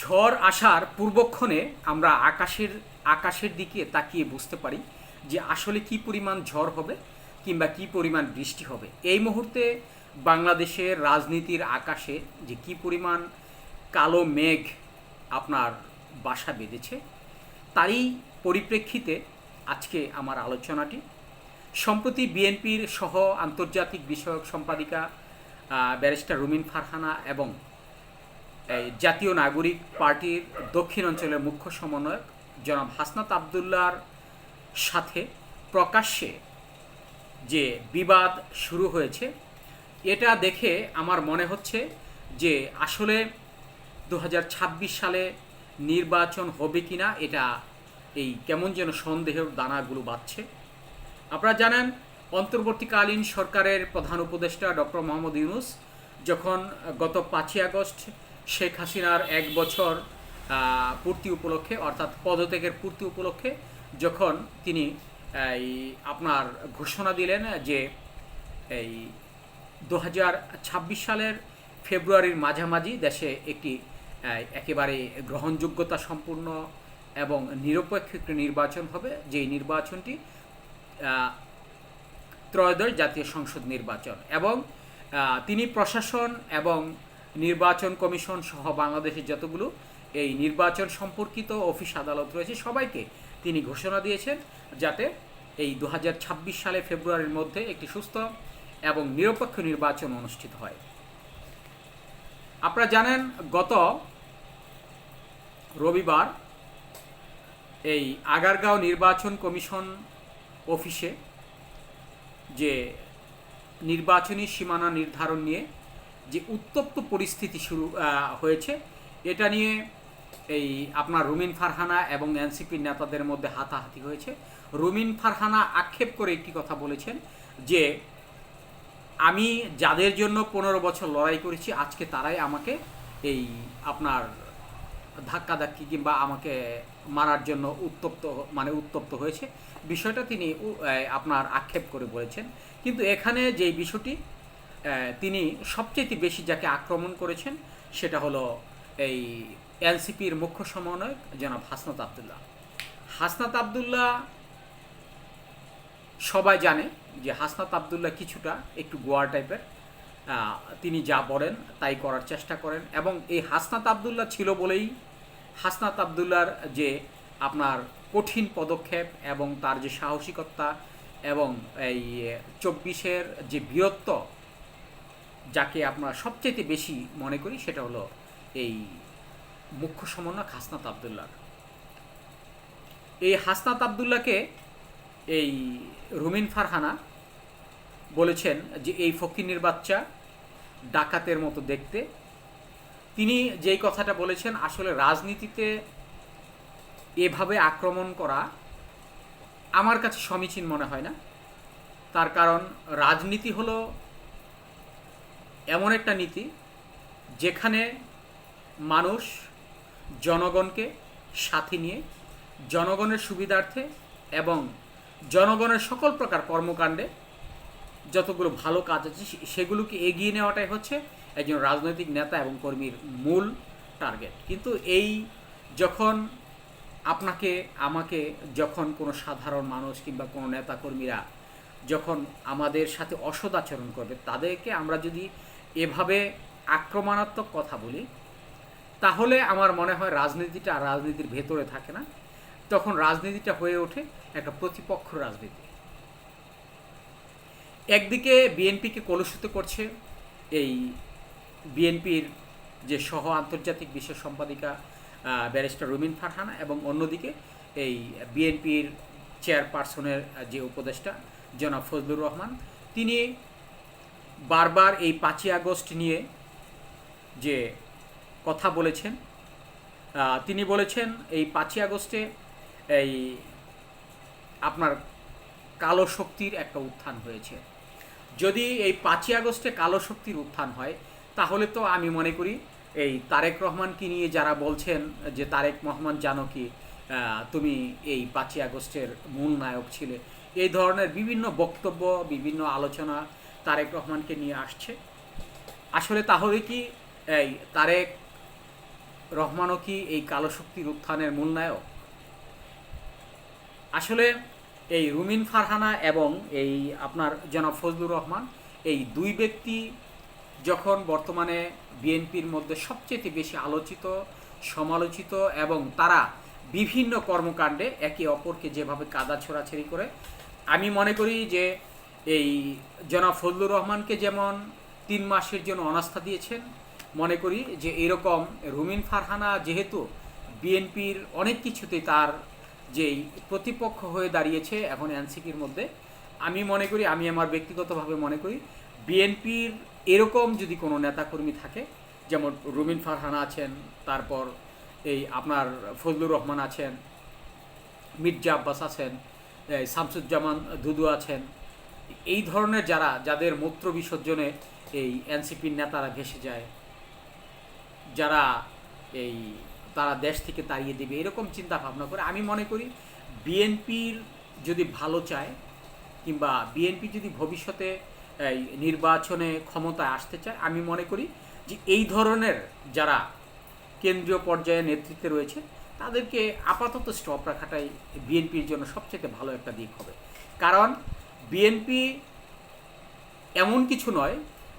ঝড় আসার পূর্বক্ষণে আমরা আকাশের আকাশের দিকে তাকিয়ে বুঝতে পারি যে আসলে কি পরিমাণ ঝড় হবে কিংবা কি পরিমাণ বৃষ্টি হবে। এই মুহূর্তে বাংলাদেশের রাজনীতির আকাশে যে কি পরিমাণ কালো মেঘ আপনার বাসা বেঁধেছে, তারই পরিপ্রেক্ষিতে আজকে আমার আলোচনাটি। সম্প্রতি বিএনপির সহ আন্তর্জাতিক বিষয়ক সম্পাদিকা ব্যারিস্টার রুমিন ফারহানা এবং জাতীয় নাগরিক পার্টির দক্ষিণ অঞ্চলের মুখ্য সমন্বয়ক জনাব হাসনাত আবদুল্লার সাথে প্রকাশ্যে যে বিবাদ শুরু হয়েছে, এটা দেখে আমার মনে হচ্ছে যে আসলে দু হাজার ছাব্বিশ সালে নির্বাচন হবে কিনা, এটা এই কেমন যেন সন্দেহের দানাগুলো বাঁধছে। আপনারা জানেন, অন্তর্বর্তীকালীন সরকারের প্রধান উপদেষ্টা ডক্টর মোহাম্মদ ইউনুস যখন গত পাঁচই আগস্ট শেখ হাসিনার এক বছর পূর্তি উপলক্ষে, অর্থাৎ পদত্যাগের পূর্তি উপলক্ষে যখন তিনি, এই, আপনার ঘোষণা দিলেন যে, এই, দু হাজার ছাব্বিশ সালের ফেব্রুয়ারির মাঝামাঝি দেশে একটি একেবারে গ্রহণযোগ্যতা সম্পূর্ণ এবং নিরপেক্ষ একটি নির্বাচন হবে, যেই নির্বাচনটি ত্রয়োদশ জাতীয় সংসদ নির্বাচন। এবং তিনি প্রশাসন এবং নির্বাচন কমিশন সহ বাংলাদেশের যতগুলো এই নির্বাচন সম্পর্কিত অফিস আদালত রয়েছে, সবাইকে তিনি ঘোষণা দিয়েছেন যাতে এই দু হাজার ছাব্বিশ সালে ফেব্রুয়ারির মধ্যে একটি সুস্থ এবং নিরপেক্ষ নির্বাচন অনুষ্ঠিত হয়। আপনারা জানেন, গত রবিবার এই আগারগাঁও নির্বাচন কমিশন অফিসে যে নির্বাচনী সীমানা নির্ধারণ নিয়ে যে উত্তপ্ত পরিস্থিতি শুরু হয়েছে, এটা নিয়ে এই আপনার রুমিন ফারহানা এবং এনসিপির নেতাদের মধ্যে হাতাহাতি হয়েছে। রুমিন ফারহানা আক্ষেপ করে একটি কথা বলেছেন যে, আমি যাদের জন্য পনেরো বছর লড়াই করেছি, আজকে তারাই আমাকে এই আপনার ধাক্কাধাক্কি কিংবা আমাকে মারার জন্য উত্তপ্ত মানে উত্তপ্ত হয়েছে। বিষয়টা তিনি আপনার আক্ষেপ করে বলেছেন। কিন্তু এখানে যেই বিষয়টি তিনি সবচেয়ে বেশি যাকে আক্রমণ করেছেন সেটা হলো এই এনসিপির মুখ্য সমন্বয়ক জনাব হাসনাত আবদুল্লাহ। হাসনাত আবদুল্লাহ সবাই জানে যে হাসনাত আবদুল্লাহ কিছুটা একটু গোয়ার টাইপের তিনি যা বলেন তাই করার চেষ্টা করেন এবং এই হাসনাত আবদুল্লাহ ছিল বলেই হাসনাত আবদুল্লার যে আপনার কঠিন পদক্ষেপ এবং তার যে সাহসিকতা এবং এই চব্বিশের যে বীরত্ব যাকে আমরা সবচেয়ে বেশি মনে করি সেটা হলো এই মুখ্য সমন্বয়ক হাসনাত আবদুল্লাহ। এই হাসনাত আবদুল্লাহকে এই রুমিন ফারহানা বলেছেন যে এই ফকিনের বাচ্চা ডাকাতের মতো দেখতে। তিনি যেই কথাটা বলেছেন, আসলে রাজনীতিতে এভাবে আক্রমণ করা আমার কাছে সমীচীন মনে হয় না। তার কারণ, রাজনীতি হলো এমন একটা নীতি যেখানে মানুষ জনগণকে সাথে নিয়ে জনগণের সুবিধার্থে এবং জনগণের সকল প্রকার কর্মকাণ্ডে যতগুলো ভালো কাজ আছে সেগুলোকে এগিয়ে নেওয়াটাই হচ্ছে একজন রাজনৈতিক নেতা এবং কর্মীর মূল টার্গেট। কিন্তু এই যখন আপনাকে, আমাকে যখন কোনো সাধারণ মানুষ কিংবা কোনো নেতা কর্মীরা যখন আমাদের সাথে অসৎ আচরণ করবে, তাদেরকে আমরা যদি এভাবে আক্রমণাত্মক কথা বলি, তাহলে আমার মনে হয় রাজনীতিটা রাজনীতির ভেতরে থাকে না। তখন রাজনীতিটা হয়ে ওঠে একটা প্রতিপক্ষ রাজনীতি। একদিকে বিএনপিকে কলুষিত করছে এই বিএনপির যে সহ আন্তর্জাতিক বিশেষ সম্পাদিকা ব্যারিস্টার রুমিন ফারহানা এবং অন্যদিকে এই বিএনপির চেয়ারপারসনের যে উপদেষ্টা জনাব ফজলুর রহমান, তিনি বারবার এই পাঁচই আগস্ট নিয়ে যে কথা বলেছেন তিনি বলেছেন এই পাঁচই আগস্টে এই আপনার কালো শক্তির একটা উত্থান হয়েছে। যদি এই পাঁচই আগস্টে কালো শক্তির উত্থান হয়, তাহলে তো আমি মনে করি এই তারেক রহমানকে নিয়ে যারা বলছেন যে তারেক রহমান জানো কি তুমি এই পাঁচই আগস্টের মূল নায়ক ছিলে, এই ধরনের বিভিন্ন বক্তব্য, বিভিন্ন আলোচনা তারেক রহমানকে নিয়ে আসছে। আসলে তাহলে কি এই তারেক রহমানও কি এই কালো শক্তির উত্থানের মূল নায়ক আসলে এই রুমিন ফারহানা এবং এই আপনার জনাব ফজলুর রহমান, এই দুই ব্যক্তি যখন বর্তমানে বিএনপির মধ্যে সবচেয়ে বেশি আলোচিত, সমালোচিত এবং তারা বিভিন্ন কর্মকাণ্ডে একে অপরকে যেভাবে কাদা ছোড়াছড়ি করে, আমি মনে করি যে এই জনাব ফজলুর রহমানকে যেমন তিন মাসের জন্য অনাস্থা দিয়েছেন, মনে করি যে এরকম রুমিন ফারহানা যেহেতু বিএনপির অনেক কিছুতেই তার যেই প্রতিপক্ষ হয়ে দাঁড়িয়েছে এখন এনসিপির মধ্যে, আমি মনে করি, আমি আমার ব্যক্তিগতভাবে মনে করি বিএনপির এরকম যদি কোনো নেতাকর্মী থাকে, যেমন রুমিন ফারহানা আছেন, তারপর এই আপনার ফজলুর রহমান আছেন, মির্জা আব্বাস আছেন শামসুজ্জামান দুদু আছেন এই ধরনের যারা, যাদের মূত্র বিসর্জনে এই এনসিপির নেতারা ভেসে যায়, যারা এই তারা দেশ থেকে তাড়িয়ে দেবে, এরকম চিন্তা ভাবনা করে আমি মনে করি বিএনপির যদি ভালো চায় কিংবা বিএনপি যদি ভবিষ্যতে নির্বাচনে ক্ষমতায় আসতে চায়, আমি মনে করি যে এই ধরনের যারা কেন্দ্রীয় পর্যায়ে নেতৃত্বে রয়েছে, তাদেরকে আপাতত স্টপ রাখাটাই বিএনপির জন্য সবচেয়ে ভালো একটা দিক হবে। কারণ বিএনপি এমন কিছু নয়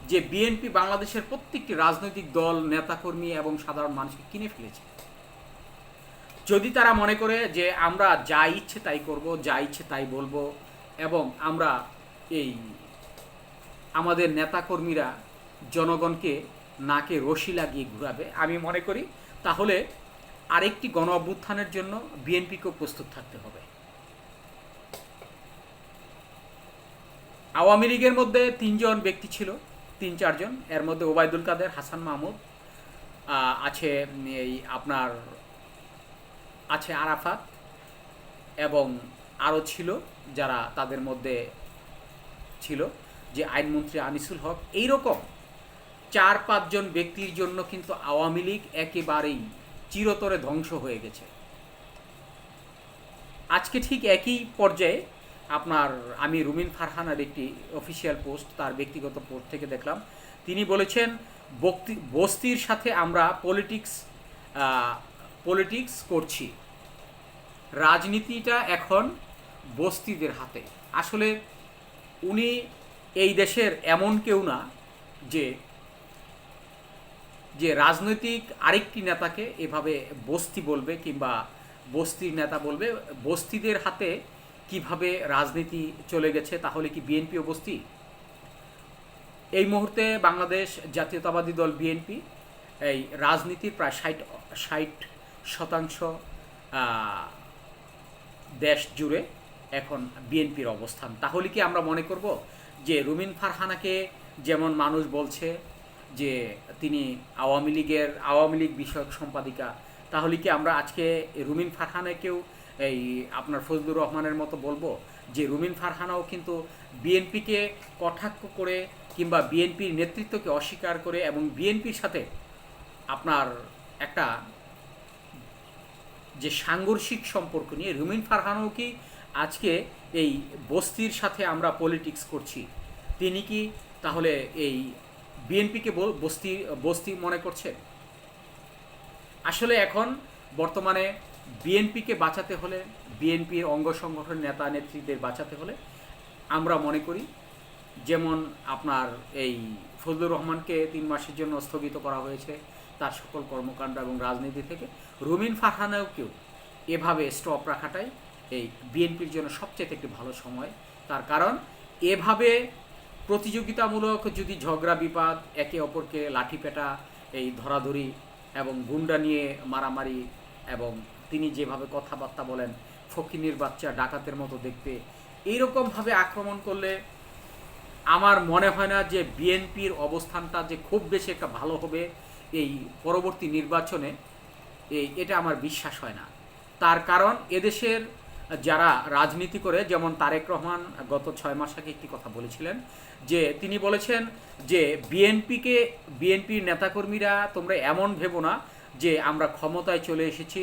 যে বিএনপি বাংলাদেশের প্রত্যেকটি রাজনৈতিক দল, নেতাকর্মী এবং সাধারণ মানুষকে কিনে ফেলেছে। যদি তারা মনে করে যে আমরা যা ইচ্ছে তাই করব, যা ইচ্ছে তাই বলব এবং আমরা এই আমাদের নেতাকর্মীরা জনগণকে নাকে রশি লাগিয়ে ঘুরাবে, আমি মনে করি, তাহলে আরেকটি গণ অভ্যুত্থানের জন্য বিএনপিকেও প্রস্তুত থাকতে হবে। আওয়ামী লীগের মধ্যে তিনজন ব্যক্তি ছিল, তিন চারজন। এর মধ্যে ওবায়দুল কাদের, হাসান মাহমুদ আছে এই আপনার, আছে আরাফাত এবং আরও ছিল যারা তাদের মধ্যে ছিল, যে আইনমন্ত্রী আনিসুল হক। এইরকম চার, পাঁচজন ব্যক্তির জন্য কিন্তু আওয়ামী লীগ একেবারেই চিরতরে ধ্বংস হয়ে গেছে। আজকে ঠিক একই পর্যায়ে আপনার আমি রুমিন ফারহানার একটি অফিসিয়াল পোস্ট তার ব্যক্তিগত পোস্ট থেকে দেখলাম। তিনি বলেছেন, বক্তি, বস্তির সাথে আমরা পলিটিক্স পলিটিক্স করছি। রাজনীতিটা এখন বস্তিদের হাতে। আসলে উনি এই দেশের এমন কেউ না যে যে রাজনৈতিক আরেকটি নেতাকে এভাবে বস্তি বলবে কিংবা বস্তির নেতা বলবে, বস্তিদের হাতে কীভাবে রাজনীতি চলে গেছে, তাহলে কি বিএনপিও বস্তি এই মুহূর্তে বাংলাদেশ জাতীয়তাবাদী দল বিএনপি, এই রাজনীতির প্রায় ষাট ষাট শতাংশ দেশ জুড়ে এখন বিএনপির অবস্থান। তাহলে কি আমরা মনে করব যে রুমিন ফারহানাকে যেমন মানুষ বলছে যে তিনি আওয়ামী লীগের, আওয়ামী লীগ বিষয়ক সম্পাদিকা, তাহলে কি আমরা আজকে রুমিন ফারহানাকেও এই আপনার ফজলুর রহমানের মতো বলব যে রুমিন ফারহানাও কিন্তু বিএনপিকে কটাক্ষ করে কিংবা বিএনপির নেতৃত্বকে অস্বীকার করে এবং বিএনপির সাথে আপনার একটা যে সাংঘর্ষিক সম্পর্ক নিয়ে রুমিন ফারহানও কি আজকে এই বস্তির সাথে আমরা পলিটিক্স করছি? তিনি কি তাহলে এই বিএনপিকে বস্তি বস্তি মনে করছেন? আসলে এখন বর্তমানে বিএনপিকে বাঁচাতে হলে বিএনপির অঙ্গ সংগঠন নেতা নেত্রীদের বাঁচাতে হলে আমরা মনে করি, যেমন আপনার এই ফজলুর রহমানকে তিন মাসের জন্য স্থগিত করা হয়েছে তার সকল কর্মকাণ্ড এবং রাজনীতি থেকে। রুমিন ফারহানাওকেও এভাবে স্টপ রাখাটাই এই বিএনপির জন্য সবচেয়ে একটি ভালো সময়। তার কারণ, এভাবে প্রতিযোগিতামূলক যদি ঝগড়া, বিবাদ, একে অপরকে লাঠিপেটা এই ধরাধরি এবং গুন্ডা নিয়ে মারামারি এবং তিনি যেভাবে কথাবার্তা বলেন, ফকিনির বাচ্চা ডাকাতের মতো দেখতে, এইরকমভাবে আক্রমণ করলে আমার মনে হয় না যে বিএনপির অবস্থানটা যে খুব বেশি একটা ভালো হবে এই পরবর্তী নির্বাচনে, এই এটা আমার বিশ্বাস হয় না। তার কারণ এদেশের যারা রাজনীতি করে, যেমন তারেক রহমান গত ছয় মাস আগে একটি কথা বলেছিলেন, যে তিনি বলেছেন যে বিএনপিকে, বিএনপির নেতাকর্মীরা তোমরা এমন ভেবো না যে আমরা ক্ষমতায় চলে এসেছি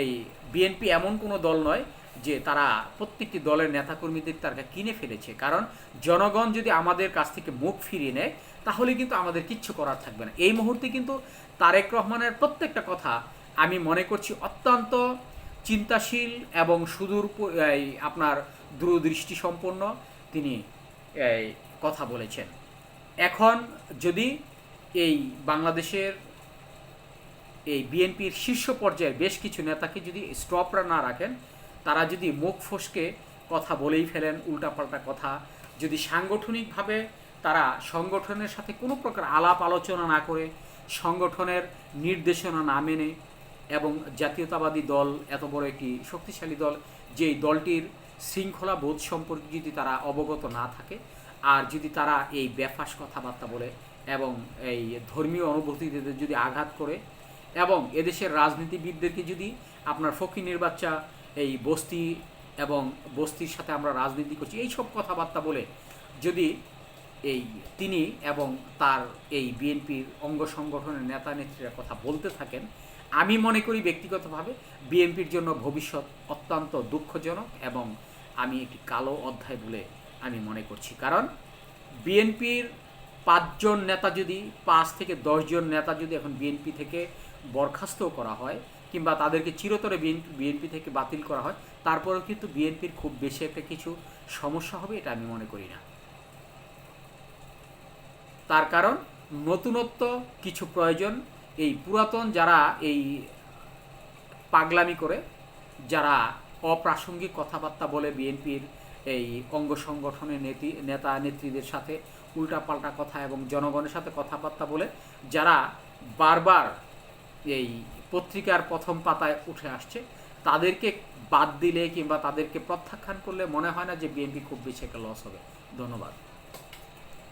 এই বিএনপি এমন কোনো দল নয় যে তারা প্রত্যেকটি দলের নেতাকর্মীদের তারা কিনে ফেলেছে। কারণ জনগণ যদি আমাদের কাছ থেকে মুখ ফিরিয়ে নেয়, তাহলে কিন্তু আমাদের কিচ্ছু করার থাকবে না। এই মুহূর্তে কিন্তু তারেক রহমানের প্রত্যেকটা কথা আমি মনে করছি অত্যন্ত চিন্তাশীল এবং সুদূর আপনার দূরদৃষ্টি সম্পন্ন তিনি কথা বলেছেন। এখন যদি এই বাংলাদেশের এই বিএনপির শীর্ষ পর্যায়ের বেশ কিছু নেতাকে যদি স্টপরা না রাখেন, তারা যদি মুখ ফসকে কথা বলেই ফেলেন, উল্টাপাল্টা কথা, যদি সাংগঠনিকভাবে তারা সংগঠনের সাথে কোনো প্রকার আলাপ আলোচনা না করে, সংগঠনের নির্দেশনা না মেনে এবং জাতীয়তাবাদী দল, এত বড় একটি শক্তিশালী দল, যেই দলটির শৃঙ্খলা বোধ সম্পর্কে যদি তারা অবগত না থাকে, আর যদি তারা এই বেফাস কথাবার্তা বলে এবং এই ধর্মীয় অনুভূতিতে যদি আঘাত করে এবং এদেশের রাজনীতিবিদদেরকে যদি আপনার ফকিনের বাচ্চা, এই বস্তি এবং বস্তির সাথে আমরা রাজনীতি করছি, এই সব কথাবার্তা বলে যদি এই তিনি এবং তার এই বিএনপির অঙ্গ সংগঠনের নেতা নেত্রীরা কথা বলতে থাকেন, আমি মনে করি ব্যক্তিগতভাবে বিএনপির জন্য ভবিষ্যৎ অত্যন্ত দুঃখজনক এবং আমি একটি কালো অধ্যায় বলে আমি মনে করছি। কারণ বিএনপির পাঁচজন নেতা যদি, পাঁচ থেকে দশজন নেতা যদি এখন বিএনপি থেকে বরখাস্ত করা হয় কিংবা তাদেরকে চিরতরে বিএনপি থেকে বাতিল করা হয়, তারপরেও কিন্তু বিএনপির খুব বেশি একটা কিছু সমস্যা হবে এটা আমি মনে করি না। তার কারণ নতুনত্ব কিছু প্রয়োজন, এই পুরাতন যারা এই পাগলামি করে, যারা অপ্রাসঙ্গিক কথাবার্তা বলে বিএনপির এই অঙ্গ সংগঠনের নেতি, নেতা নেত্রীদের সাথে উল্টাপাল্টা কথা এবং জনগণের সাথে কথাবার্তা বলে, যারা বারবার এই পত্রিকার প্রথম পাতায় উঠে আসছে। তাদেরকে বাদ দিলে কিংবা তাদেরকে প্রত্যাখ্যান করলে মনে হয় না যে বিএনপি খুব বেশি একটা লস হবে। ধন্যবাদ।